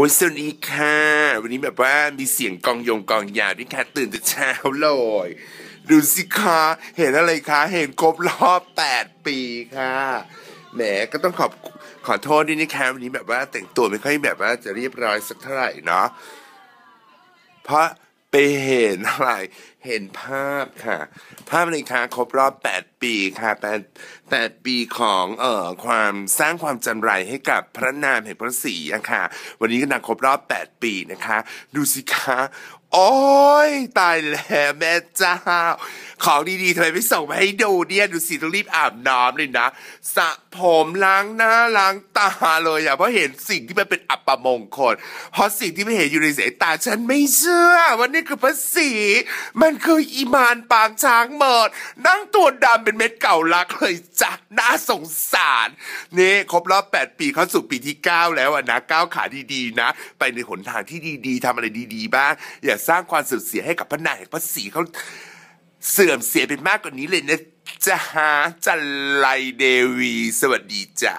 อ้ยสวัสดีค่ะ วันนี้แบบว่ามีเสียงกองยงกองยาวด้วยค่ะตื่นแต่เช้าเลยดูสิคะเห็นอะไรคะ เห็นครบรอบ 8 ปีค่ะแหมก็ต้องขอบขอโทษด้วยนะคะวันนี้แบบว่าแต่งตัวไม่ค่อยแบบว่าจะเรียบร้อยสักเท่าไหร่เนาะเพราะ ไปเห็นอะไร เห็นภาพค่ะ ภาพนี้ค่ะครบรอบ 8 ปีค่ะ8 8ปีของเอ่อความสร้างความจันไรให้กับพระนามแห่งพระศรีอะค่ะ วันนี้ก็นังครบรอบ 8 ปีนะคะ ดูสิคะ โอ้ยตายแล้วแม่เจ้า ของดีๆทำไมไม่ส่งมาให้ดูเนี่ยดูสิต้องรีบอาบน้ำเลยนะสระผมล้างหน้าล้างตาเลยอะเพราะเห็นสิ่งที่มันเป็นอัปมงคลเพราะสิ่งที่ไม่เห็นอยู่ในสายตาฉันไม่เชื่อว่านี่คือพระศรีมันคืออีมานปางช้างเมิดนั่งตัวดำเป็นเม็ดเก่าลักเลยจ้ะน่าสงสารนี่ครบรอบ 8 ปีเข้าสู่ปีที่ 9 แล้วอะนะก้าวขาดีๆนะ ไปในหนทางที่ดีๆทำอะไรดีๆบ้างอย่าสร้างความเสื่อมเสียให้กับพระนายแห่งพระศรีเขา เสื่อมเสียไปมากกว่านี้เลยนะจ๊ะจันไลเดวี สวัสดีจ้ะ